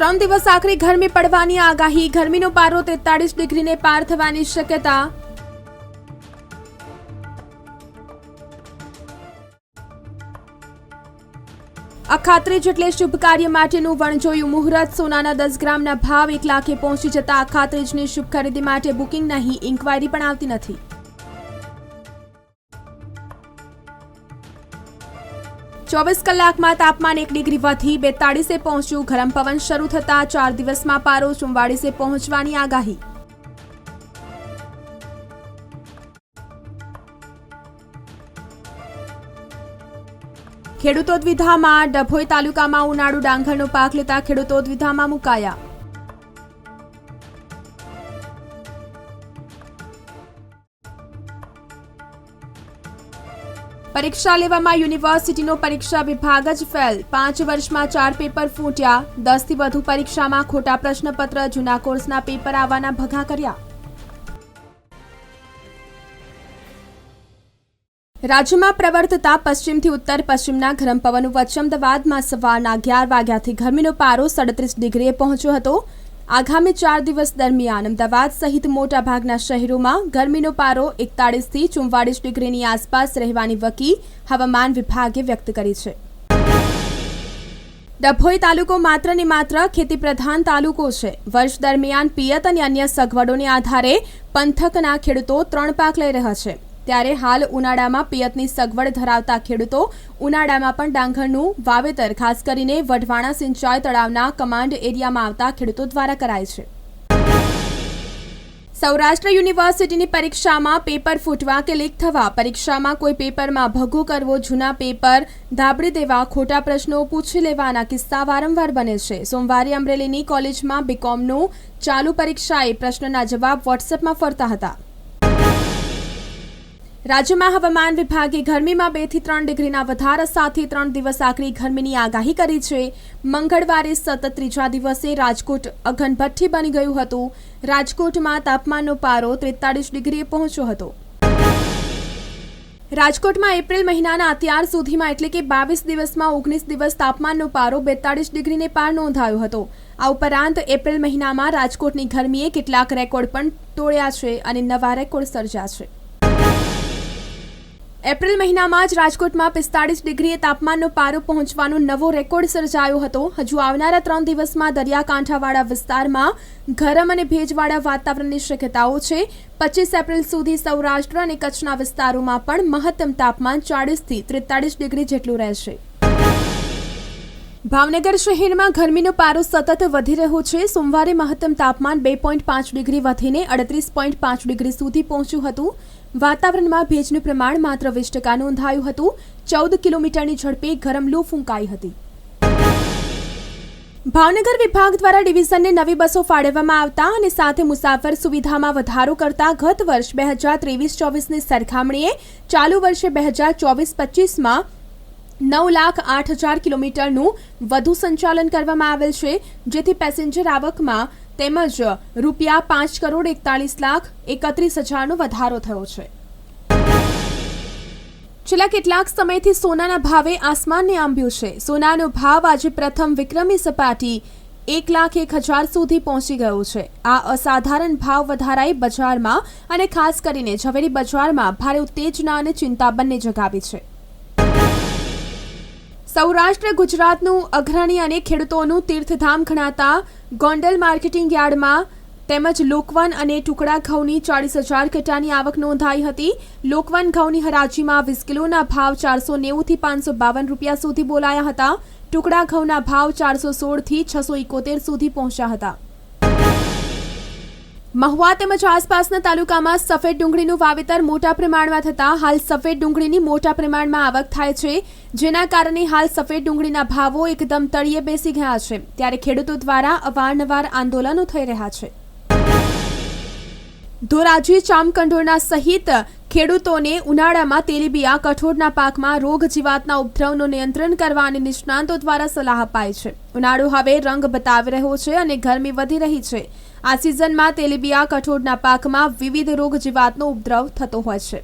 ત્રણ દિવસ આખરી ગરમી પડવાની આગાહી. ગરમીનો પારો તેતાળીસ ડિગ્રીને પાર થવાની શક્યતા. અખાત્રીજ એટલે શુભ કાર્ય માટેનું વણજોયું મુહૂર્ત, સોનાના દસ ગ્રામના ભાવ એક લાખે પહોંચી જતા અખાત્રીજની શુભ ખરીદી માટે બુકિંગ નહીં, ઇન્ક્વાયરી પણ આવતી નથી. ચોવીસ કલાકમાં તાપમાન એક ડિગ્રી વધી, બેતાળીસે પહોંચ્યું. ગરમ પવન શરૂ થતા ચાર દિવસમાં પારો ચુમ્વાળીસે પહોંચવાની આગાહી. ખેડૂતો દ્વિધામાં ડભોઈ તાલુકામાં ઉનાળુ ડાંગરનો પાક લેતા ખેડૂતો દ્વિધામાં મુકાયા. પરીક્ષા લેવામાં યુનિવર્સિટીનો પરીક્ષા વિભાગ જ ફેલ. પાંચ વર્ષમાં ચાર પેપર ફૂટ્યા. દસથી વધુ પરીક્ષામાં ખોટા પ્રશ્નપત્ર, જૂના કોર્સના પેપર આવવાના ભગા કર્યા. રાજ્યમાં પ્રવર્તતા પશ્ચિમથી ઉત્તર પશ્ચિમના ગરમ પવન વચ્ચે અમદાવાદમાં સવારના અગિયાર વાગ્યાથી ગરમીનો પારો સડત્રીસ ડિગ્રીએ પહોંચ્યો હતો. આગામી ચાર દિવસ દરમિયાન અમદાવાદ સહિત મોટાભાગના શહેરોમાં ગરમીનો પારો એકતાળીસથી ચુમ્વાળીસ ડિગ્રીની આસપાસ રહેવાની વકી હવામાન વિભાગે વ્યક્ત કરી છે. ડભોઈ તાલુકો માત્ર ને માત્ર ખેતી પ્રધાન તાલુકો છે. વર્ષ દરમિયાન પિયત અને અન્ય સગવડોને આધારે પંથકના ખેડૂતો ત્રણ પાક લઈ રહ્યા છે. ત્યારે હાલ ઉનાળામાં પિયતની સગવડ ધરાવતા ખેડૂતો ઉનાળામાં પણ ડાંગરનું વાવેતર, ખાસ કરીને વઢવાણા સિંચાઈ તળાવના કમાન્ડ એરિયામાં આવતા ખેડૂતો દ્વારા કરાય છે. સૌરાષ્ટ્ર યુનિવર્સિટીની પરીક્ષામાં પેપર ફૂટવા કે લીક થવા? પરીક્ષામાં કોઈ પેપરમાં ભગો કરવો, જૂના પેપર ધાબડી દેવા, ખોટા પ્રશ્નો પૂછી લેવાના કિસ્સા વારંવાર બને છે. સોમવારે અમરેલીની કોલેજમાં બીકોમનું ચાલુ પરીક્ષાએ પ્રશ્નના જવાબ વોટ્સએપમાં ફરતા હતા. રાજ્યમાં હવામાન વિભાગે ગરમીમાં બેથી ત્રણ ડિગ્રીના વધારા સાથે ત્રણ દિવસ આકરી ગરમીની આગાહી કરી છે. મંગળવારે સતત ત્રીજા દિવસે રાજકોટ અગનભઠ્ઠી બની ગયું હતું. રાજકોટમાં તાપમાનનો પારો ત્રેતાળીસ ડિગ્રીએ પહોંચ્યો હતો. રાજકોટમાં એપ્રિલ મહિનાના અત્યાર સુધીમાં એટલે કે બાવીસ દિવસમાં ઓગણીસ દિવસ તાપમાનનો પારો બેતાળીસ ડિગ્રીને પાર નોંધાયો હતો. આ ઉપરાંત એપ્રિલ મહિનામાં રાજકોટની ગરમીએ કેટલાક રેકોર્ડ પણ તોડ્યા છે અને નવા રેકોર્ડ સર્જ્યા છે. એપ્રિલ મહિનામાં જ રાજકોટમાં પિસ્તાળીસ ડિગ્રીએ તાપમાનનો પારો પહોંચવાનો નવો રેકોર્ડ સર્જાયો હતો. હજુ આવનારા ત્રણ દિવસમાં દરિયાકાંઠાવાળા વિસ્તારમાં ગરમ અને ભેજવાળા વાતાવરણની શક્યતાઓ છે. પચીસ એપ્રિલ સુધી સૌરાષ્ટ્ર અને કચ્છના વિસ્તારોમાં પણ મહત્તમ તાપમાન ચાળીસથી ત્રેતાળીસ ડિગ્રી જેટલું રહેશે. ભાવનગર શહેરમાં ગરમીનો પારો સતત વધી રહ્યો છે. સોમવારે મહત્તમ તાપમાન બે પોઈન્ટ પાંચ ડિગ્રી વધીને અડત્રીસ પોઈન્ટ પાંચ ડિગ્રી સુધી પહોંચ્યું હતું. વાતાવરણમાં ભેજનું પ્રમાણ માત્ર વીસ ટકા નોંધાયું હતું. ચૌદ કિલોમીટરની ઝડપે ગરમ લૂ ફૂંકાઈ હતી. ભાવનગર વિભાગ દ્વારા ડિવિઝનને નવી બસો ફાળવવામાં આવતા અને સાથે મુસાફર સુવિધામાં વધારો કરતા ગત વર્ષ બે હજાર ત્રેવીસ ચોવીસની સરખામણીએ ચાલુ વર્ષે બે હજાર ચોવીસ પચીસમાં નવ લાખ આઠ હજાર કિલોમીટરનું વધુ સંચાલન કરવામાં આવેલ છે. જેથી પેસેન્જર આવકમાં તેમજ રૂપિયા પાંચ કરોડ એકતાળીસ લાખ એકત્રીસ હજારનો વધારો થયો છે. છેલ્લા કેટલાક સમયથી સોનાના ભાવે આસમાનને આંબ્યું છે. સોનાનો ભાવ આજે પ્રથમ વિક્રમી સપાટી એક લાખ એક હજાર સુધી પહોંચી ગયો છે. આ અસાધારણ ભાવ વધારાએ બજારમાં અને ખાસ કરીને ઝવેરી બજારમાં ભારે ઉત્તેજના અને ચિંતા બંને જગાવી છે. સૌરાષ્ટ્ર, ગુજરાતનું અગ્રણી અને ખેડૂતોનું તીર્થધામ ગણાતા ગોંડલ માર્કેટિંગ યાર્ડમાં તેમજ લોકવન અને ટુકડા ઘઉંની ચાળીસ હજાર કટાની આવક નોંધાઈ હતી. લોકવન ઘઉંની હરાજીમાં વીસ કિલોના ભાવ ચારસો નેવુંથી પાંચસો બાવન રૂપિયા સુધી બોલાયા હતા. ટુકડા ઘઉંના ભાવ ચારસો સોળથી છસો ઇકોતેર સુધી પહોંચ્યા હતા. મહુવા તેમજ આસપાસના તાલુકામાં સફેદ ડુંગળીનું વાવેતર મોટા પ્રમાણમાં થતા હાલ સફેદ ડુંગળીની મોટા પ્રમાણમાં આવક થાય છે, જેના કારણે હાલ સફેદ ડુંગળીના ભાવો એકદમ તળિયે બેસી ગયા છે. ત્યારે ખેડૂતો દ્વારા અવારનવાર આંદોલનો થઈ રહ્યા છે. ધોરાજી ચામકંડોરના સહિત ખેડૂતોને ઉનાળામાં તેલીબિયા કઠોળના પાકમાં રોગ જીવાતના ઉપદ્રવનું નિયંત્રણ કરવા અને નિષ્ણાંતો દ્વારા સલાહ અપાય છે. ઉનાળો હવે રંગ બતાવી રહ્યો છે અને ગરમી વધી રહી છે. આ સિઝનમાં તેલીબિયા કઠોળના પાકમાં વિવિધ રોગ જીવાતનો ઉપદ્રવ થતો હોય છે.